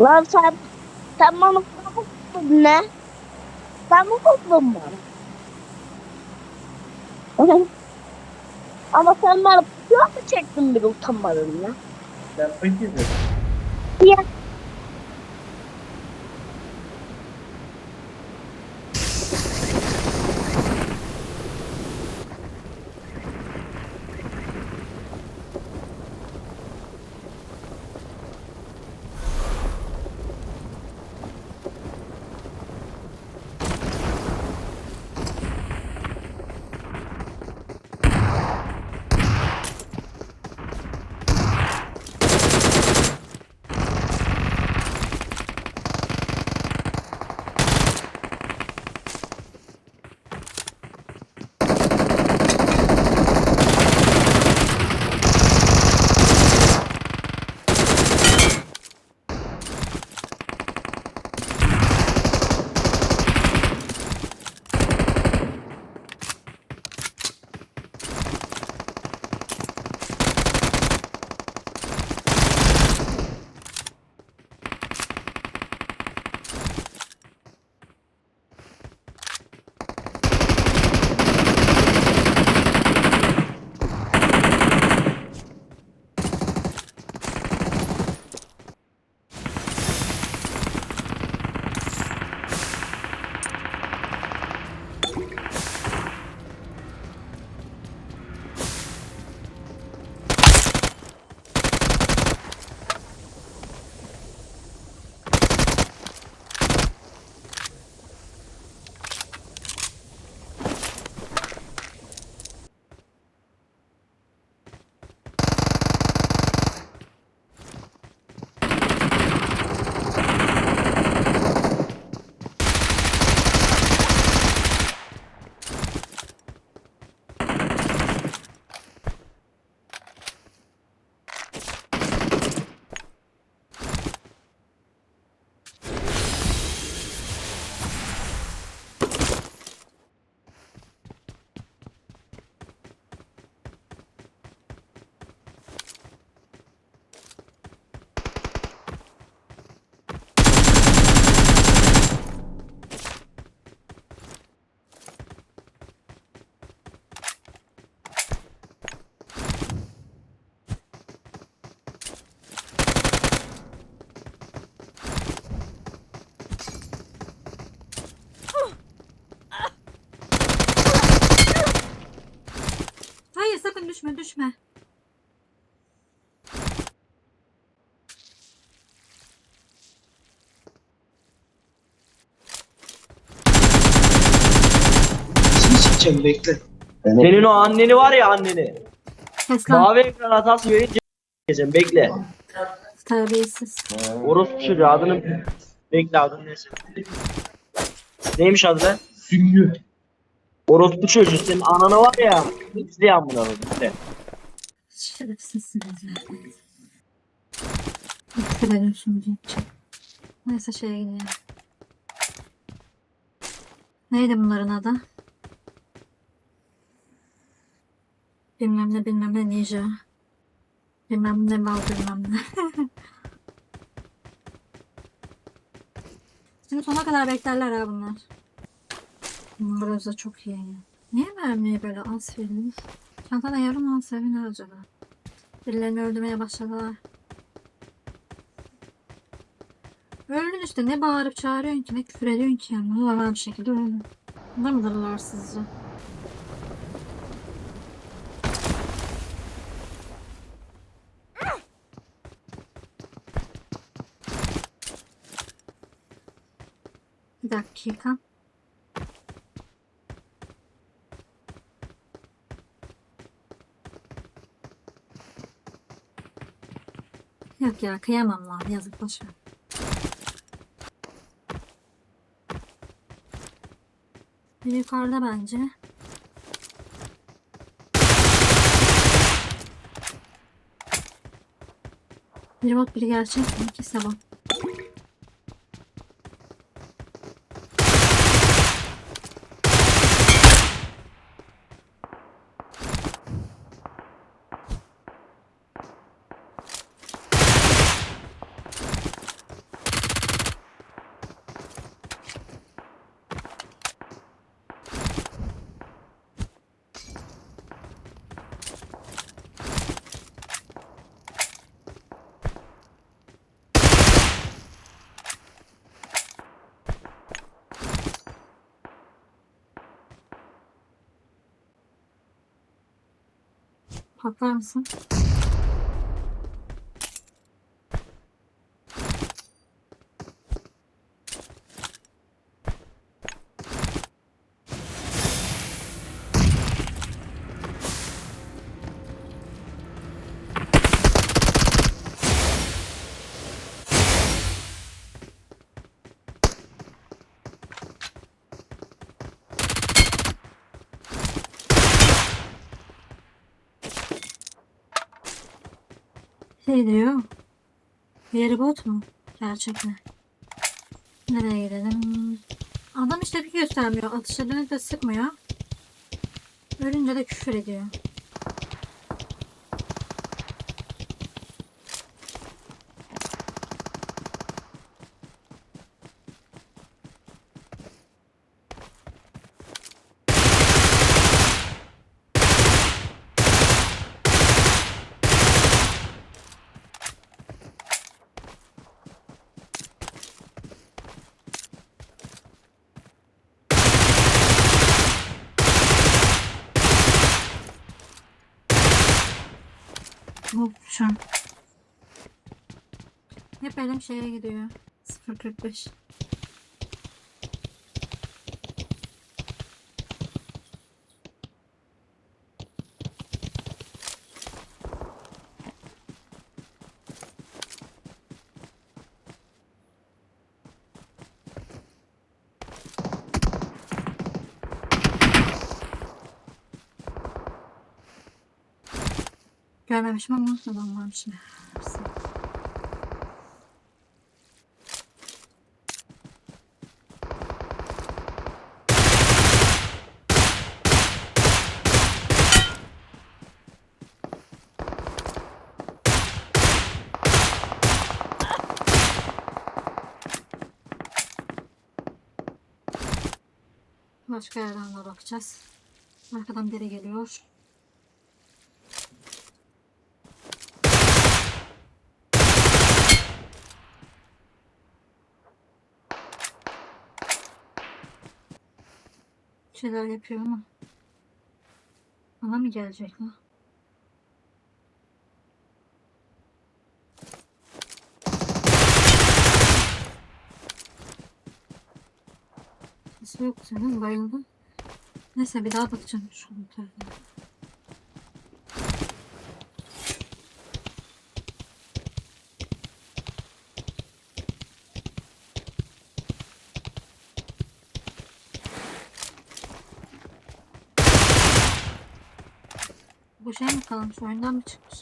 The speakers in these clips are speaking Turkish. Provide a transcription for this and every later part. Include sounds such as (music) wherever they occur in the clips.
Lan sen, sen bana korktun ne? Sen mi korktun bana? (laughs) Ama sen bana piyano mu çektin bir utanmadın ya? Ben fakirim. Ya. Düşme düşme. Çekeceğim bekle. Senin o anneni var ya anneni. Kes lan Mavi ekran hatası verince geçeceğim bekle. terbiyesiz. Orospu çocuğu adını bekle adını neyse. Neymiş adı lan? Süngü. Orospu çocuğu senin ananı var ya. İzle amına koyayım, izle. Şerefsizsiniz ya. Ediyorsun diyeceğim. Neyse şeye gidelim. Neydi bunların adı? Bilmem ne bilmem ne ninja. Bilmem ne mal bilmem ne. (laughs) Şimdi sona kadar beklerler ha bunlar. Da çok iyi. Niye mermiyi böyle az vermiş? Çantada yarım al sevinir acaba. Birilerini öldürmeye başladılar. Öldün işte ne bağırıp çağırıyorsun ki ne küfür ediyorsun ki yani normal bir şekilde öldün. Burada mıdırlar sizce? Bir dakika. Yok ya kıyamam lan yazık boşver. Bir yukarıda bence. Biri bot biri gerçek mi? İkisi de Patlar mısın? Şey diyor. Diğeri bot mu? Gerçek mi? Nereye gidelim? Adam işte bir göstermiyor. Atış edene de sıkmıyor. Ölünce de küfür ediyor. Hop şu an. Elim şeye gidiyor. 0.45. Görmemişim ama adam varmış Başka yerden de bakacağız. Arkadan biri geliyor. Bir şeyler yapıyor ama. Bana mı gelecek lan? Sesi yok senin bayıldın. Neyse bir daha bakacağım şu. Bu şey mi kalmış? Oyundan mı çıkmış?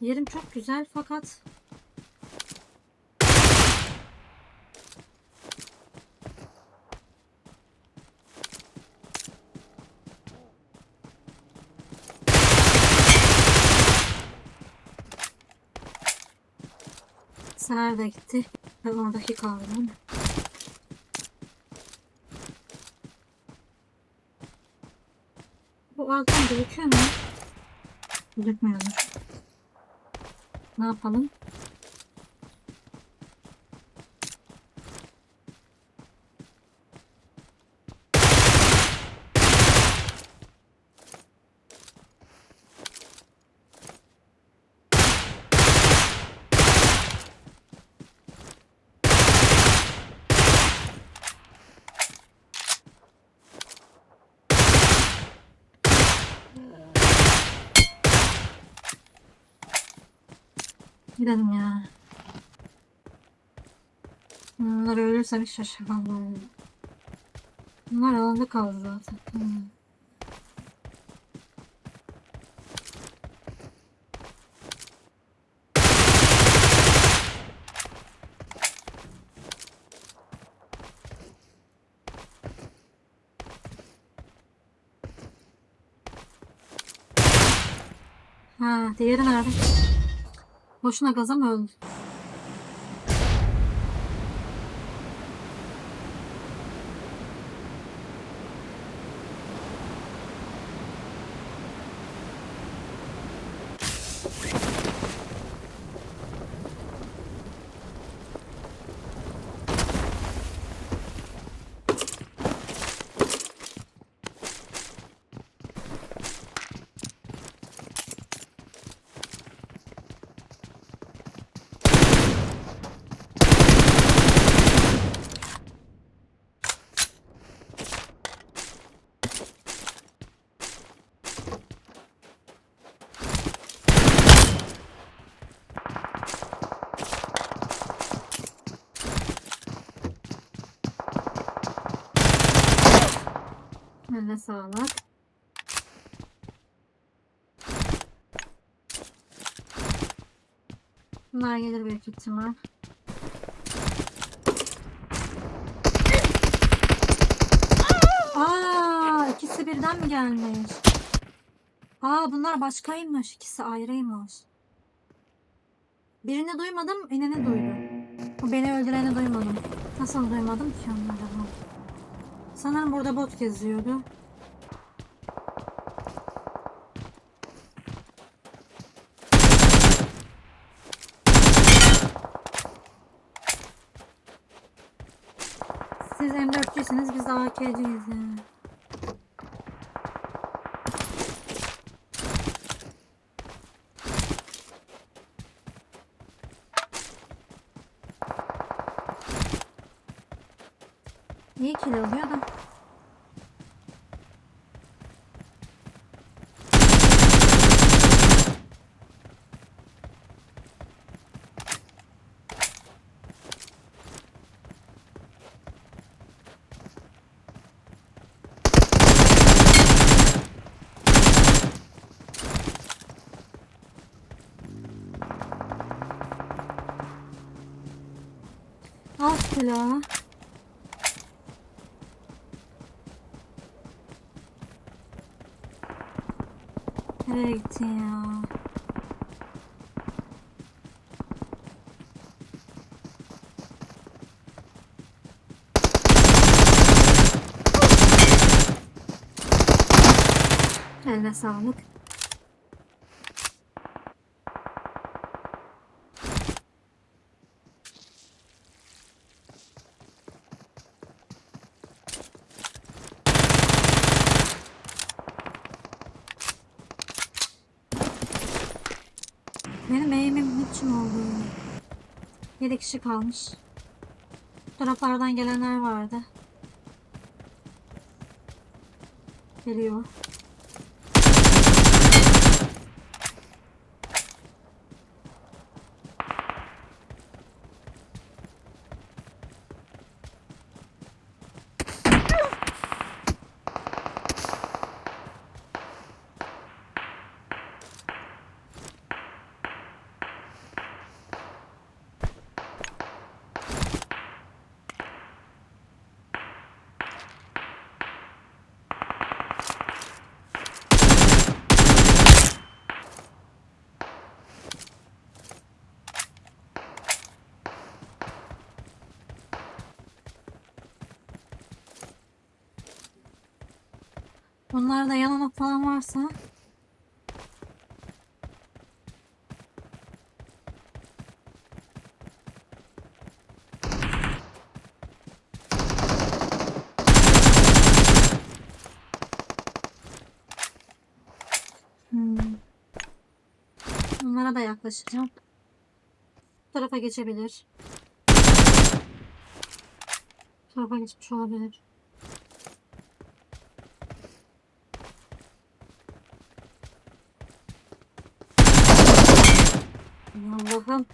Yerim çok güzel fakat Seher de gitti. Ben oradaki kaldım. Bu alttan gözüküyor mu? Gözükmüyordur. Ne yapalım? Gidelim ya. Bunlar ölürsem hiç şaşırmam böyle. Bunlar alanda kaldı zaten. Hmm. Ha, diğeri nerede? Boşuna gaza mı? Eline sağlık. Bunlar gelir büyük ihtimal. Aa, ikisi birden mi gelmiş? Aa, bunlar başkaymış. İkisi ayrıymış. Birini duymadım, ineni duydum. Bu beni öldüreni duymadım. Nasıl duymadım ki onları? Sanırım burada bot geziyordu. Siz M4'cüsünüz, biz AK'ciyiz. İyi kill oluyor da. Silahı. Nereye gittin ya? Eline sağlık. Benim eğimim niçin oldu? 7 kişi kalmış. Bu taraflardan gelenler vardı. Geliyor. Bunlarda yalamak falan varsa Hmm. Bunlara da yaklaşacağım. Bu tarafa geçebilir. Bu tarafa geçmiş olabilir. Allah'ım.